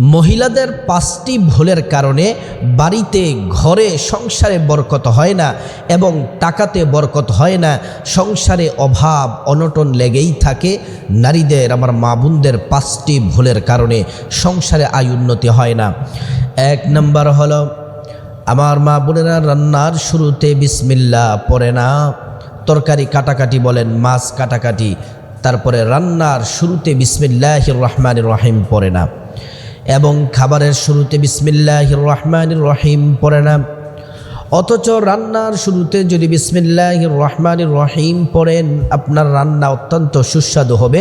মহিলাদের পাঁচটি ভুলের কারণে বাড়িতে, ঘরে, সংসারে বরকত হয় না এবং টাকাতে বরকত হয় না। সংসারে অভাব, অনটন লেগেই থাকে। নারীদের, আমার মা বোনদের পাঁচটি ভুলের কারণে সংসারে আয় উন্নতি হয় না। এক নম্বর হলো, আমার মা বোনেরা রান্নার শুরুতে বিসমিল্লা পড়ে না। তরকারি কাটাকাটি বলেন, মাছ কাটাকাটি। তারপরে রান্নার শুরুতে বিসমিল্লাহ রহমান রহিম পড়ে না। এবং খাবারের শুরুতে বিসমিল্লাহ রহমান রহিম পড়ে না। অথচ রান্নার শুরুতে যদি বিসমিল্লাহ রহমান রহিম পড়েন, আপনার রান্না অত্যন্ত সুস্বাদু হবে।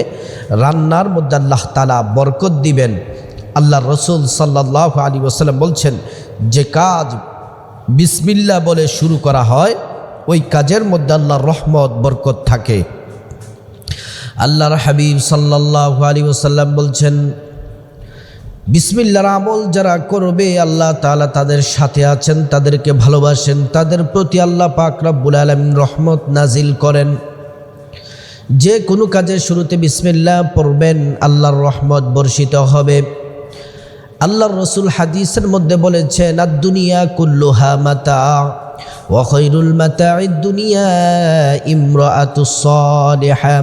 রান্নার মধ্যে আল্লাহ তালা বরকত দিবেন। আল্লাহ রসুল সাল্লাহ আলী ওসাল্লাম বলছেন, যে কাজ বিসমিল্লা বলে শুরু করা হয়, ওই কাজের মধ্যে আল্লাহর রহমত, বরকত থাকে। আল্লাহর হাবিব সাল্লাহ আলী ওসাল্লাম বলছেন বিসমিল্লার আমল যারা করবে, আল্লাহ তাআলা তাদের সাথে আছেন, তাদেরকে ভালোবাসেন, তাদের প্রতি আল্লাহ পাক রব্বুল আলমিন রহমত নাজিল করেন। যে কোনো কাজের শুরুতে বিসমিল্লাহ পড়বেন, আল্লাহর রহমত বর্ষিত হবে। আল্লাহর রসুল হাদিসের মধ্যে বলেছেন আর দুনিয়া কুল্লুহা মাতা ওয়াখৈরুল মাতা দুনিয়া ইমরাতুসলিহা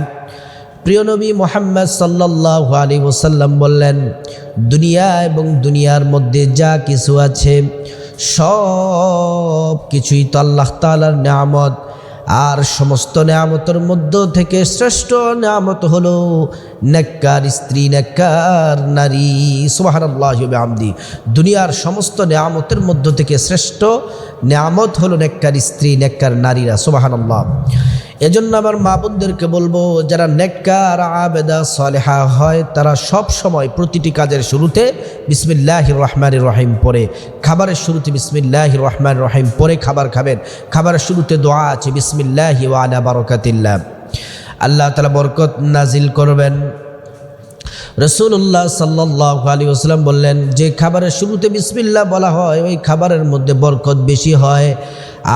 প্রিয় নবী মোহাম্মদ সাল্লাহ আলী ওসাল্লাম বললেন, দুনিয়া এবং দুনিয়ার মধ্যে যা কিছু আছে, সব কিছুই তো আল্লাহ তালার নামত আর সমস্ত নেয়ামতের মধ্য থেকে শ্রেষ্ঠ নেয়ামত হলো নেককার স্ত্রী, নেককার নারী। সুবাহান্লাহ আমদি দুনিয়ার সমস্ত নেয়ামতের মধ্য থেকে শ্রেষ্ঠ নেয়ামত হলো নেককার স্ত্রী, নেককার নারীরা। সুবাহান্লাহ এজন্য আমার মা বোনদেরকে বলব, যারা নেককার, আবেদা, সলেহা হয়, তারা সব সময় প্রতিটি কাজের শুরুতে বিসমিল্লাহ রহমান রহিম পরে খাবারের শুরুতে বিসমিল্লাহ রহমান রহিম পরে খাবার খাবেন। খাবারের শুরুতে দোয়া আছে, বিসমিল্লাহ ওয়ালা বারকাতিল্লাহ। আল্লাহ তালা বরকত নাজিল করবেন। রসুল্লাহ সাল্লাহ আলী আসলাম বললেন, যে খাবারের শুরুতে বিসমিল্লা বলা হয়, ওই খাবারের মধ্যে বরকত বেশি হয়।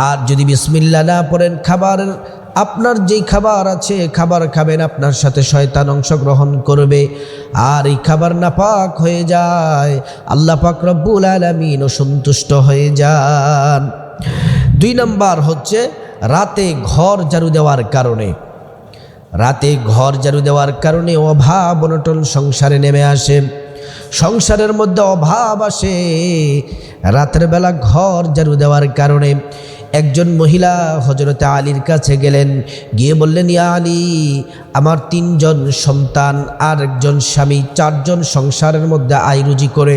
আর যদি বিসমিল্লা না পড়েন, খাবারের আপনার যেই খাবার আছে খাবার খাবেন, আপনার সাথে শয়তান অংশগ্রহণ করবে। আর এই খাবার নাপাক হয়ে যায়, আল্লাহ পাক রব্বুল আলমিন সন্তুষ্ট হয়ে যান। দুই নাম্বার হচ্ছে, রাতে ঘর ঝাড়ু দেওয়ার কারণে। রাতে ঘর জারু দেওয়ার কারণে অভাব, অনটন সংসারে নেমে আসে। সংসারের মধ্যে অভাব আসে, রাতের বেলা ঘর জারু দেওয়ার কারণে। একজন মহিলা হজরতে আলীর কাছে গেলেন, গিয়ে বললেন, ইয়া আলী, আমার তিনজন সন্তান আর একজন স্বামী, চারজন সংসারের মধ্যে আয় রুজি করে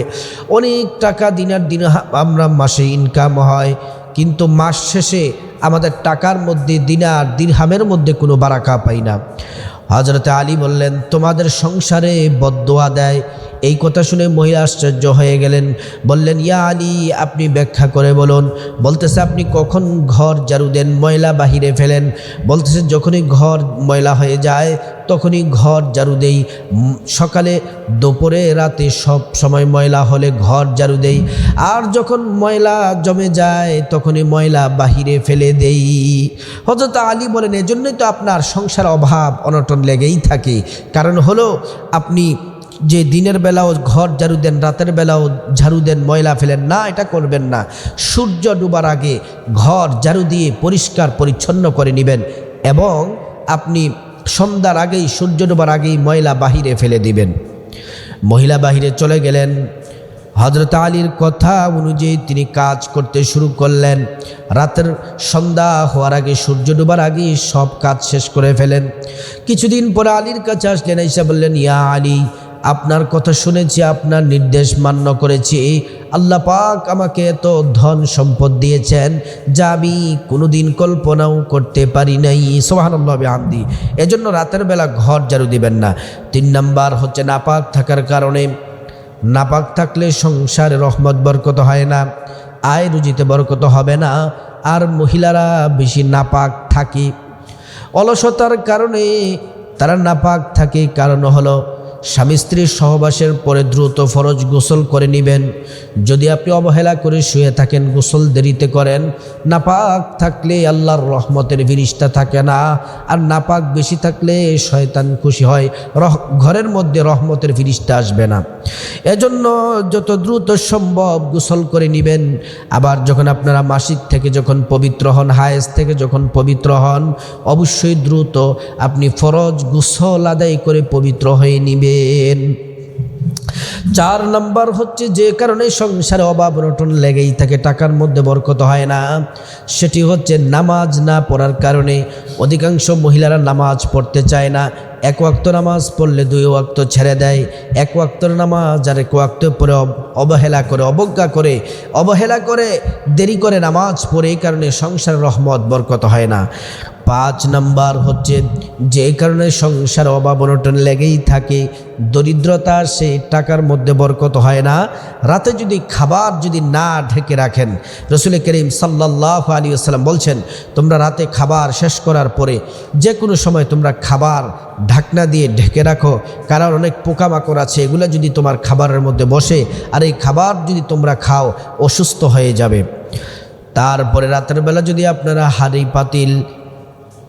অনেক টাকা দিনার দিন আমরা মাসে ইনকাম হয়, কিন্তু মাস শেষে আমাদের টাকার মধ্যে দিনার দিরহামের মধ্যে কোনো বারাকা পাই না। হজরতে আলী বললেন, তোমাদের সংসারে বদোয়া দেয় এই কথা শুনে মহিলা আশ্চর্য হয়ে গেলেন। বললেন, ইয়া আলী, আপনি ব্যাখ্যা করে বলুন। বলতেছে, আপনি কখন ঘর ঝাড়ু দেন? ময়লা বাহিরে ফেলেন। বলতেছে, যখনই ঘর ময়লা হয়ে যায়, তখনই ঘর ঝাড়ু দেই। সকালে দুপুরে রাতে সব সময় ময়লা হলে ঘর ঝাড়ু দেই। আর যখন ময়লা জমে যায়, তখনই ময়লা বাহিরে ফেলে দেই। হজরত আলী বলেন, এজন্যই তো আপনার সংসার অভাব, অনটন লেগেই থাকে। কারণ হলো, আপনি যে দিনের বেলাও ঘর ঝাড়ু দেন, রাতের বেলাও ঝাড়ু দেন, ময়লা ফেলেন, না, এটা করবেন না। সূর্য ডুবার আগে ঘর ঝাড়ু দিয়ে পরিষ্কার, পরিচ্ছন্ন করে নেবেন এবং আপনি সন্ধ্যার আগেই, সূর্য ডুবার আগেই ময়লা বাহিরে ফেলে দিবেন। মহিলা বাহিরে চলে গেলেন। হজরত আলীর কথা অনুযায়ী তিনি কাজ করতে শুরু করলেন। রাতের সন্ধ্যা হওয়ার আগে, সূর্য ডুবার আগে সব কাজ শেষ করে ফেলেন। কিছুদিন পরে আলীর কাছে আসলেন, এসে বললেন, ইয়া আলী আপনার কথা শুনেছি, আপনার নির্দেশ মান্য করেছি। আল্লাহ পাক আমাকে এত ধন সম্পদ দিয়েছেন যা আমি কোনোদিন কল্পনাও করতে পারি নাই। সোহানব্বাবি আমদি এজন্য রাতের বেলা ঘর জারু দিবেন না। তিন নাম্বার হচ্ছে নাপাক থাকার কারণে। নাপাক থাকলে সংসারে রহমত, বরকত হয় না। আয় রুজিতে বরকত হবে না। আর মহিলারা বেশি নাপাক থাকে। অলসতার কারণে তারা নাপাক থাকে। কারণ হলো স্বামী স্ত্রীর সহবাসের পরে দ্রুত ফরজ গোসল করে নেবেন। যদি আপনি অবহেলা করে শুয়ে থাকেন, গোসল দেরিতে করেন, নাপাক থাকলে আল্লাহর রহমতের বিরিশটা থাকে না। আর নাপাক বেশি থাকলে শয়তান খুশি হয়, রহ, ঘরের মধ্যে রহমতের ফিরিশটা আসবে না। এজন্য যত দ্রুত সম্ভব গোসল করে নেবেন। আবার যখন আপনারা মাসিক থেকে যখন পবিত্র হন, হায়েস থেকে যখন পবিত্র হন, অবশ্যই দ্রুত আপনি ফরজ গোসল আদায় করে পবিত্র হয়ে নেবেন চার নাম্বার হচ্ছে যে কারণে সংসারে অভাব অনটন লেগেই থাকে, টাকার মধ্যে বরকত হয় না। সেটি হচ্ছে নামাজ না পড়ার কারণে অধিকাংশ মহিলারা নামাজ পড়তে চায় না। এক ওয়াক্ত নামাজ পড়লে দুই ওয়াক্ত ছেড়ে দেয়। এক ওয়াক্তর নামাজ আর এক ওয়াক্ত পরে অব- অবহেলা করে, অবজ্ঞা করে। অবহেলা করে, দেরি করে নামাজ পড়ে, এই কারণে সংসারের রহমত, বরকত হয় না। পাঁচ নাম্বার হচ্ছে, যে কারণে সংসার অভাব অনটন লেগেই থাকে, দরিদ্রতা সেই টাকার মধ্যে বরকত হয় না। রাতে যদি খাবার যদি না ঢেকে রাখেন, রসুল করিম সাল্লাহ আলী আসসালাম বলছেন, তোমরা রাতে খাবার শেষ করার পরে যে কোনো সময় তোমরা খাবার ঢাকনা দিয়ে ঢেকে রাখো, কারণ অনেক পোকামাকড় আছে, এগুলো যদি তোমার খাবারের মধ্যে বসে, আর এই খাবার যদি তোমরা খাও, অসুস্থ হয়ে যাবে। তারপরে রাতের বেলা যদি আপনারা হাড়ি, পাতিল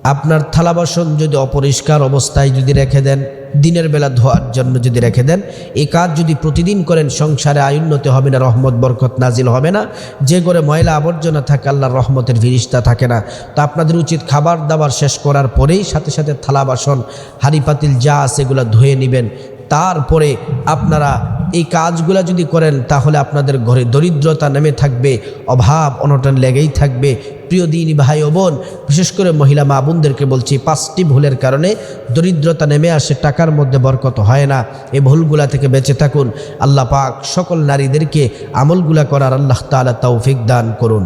আপনার থালা বাসন যদি অপরিষ্কার অবস্থায় যদি রেখে দেন, দিনের বেলা ধোয়ার জন্য যদি রেখে দেন, এ কাজ যদি প্রতিদিন করেন, সংসারে আয়ুন্নতি হবে না, রহমত, বরকত নাজিল হবে না, যে করে ময়লা আবর্জনা থাকে, আল্লাহর রহমতের ফিরিস্তা থাকে না। তো আপনাদের উচিত খাবার দাবার শেষ করার পরেই সাথে সাথে থালা বাসন পাতিল যা আছে এগুলো ধুয়ে নেবেন। তারপরে আপনারা এই কাজগুলা যদি করেন, তাহলে আপনাদের ঘরে দরিদ্রতা নেমে থাকবে, অভাব অনটন লেগেই থাকবে। প্রিয় দিনী ভাই ও বোন, বিশেষ করে মহিলা মা বোনদেরকে বলছি, পাঁচটি ভুলের কারণে দরিদ্রতা নেমে আসে, টাকার মধ্যে বরকত হয় না। এই ভুলগুলা থেকে বেঁচে থাকুন। আল্লাহ পাক সকল নারীদেরকে আমলগুলা করার আল্লাহ তাআলা তৌফিক দান করুন।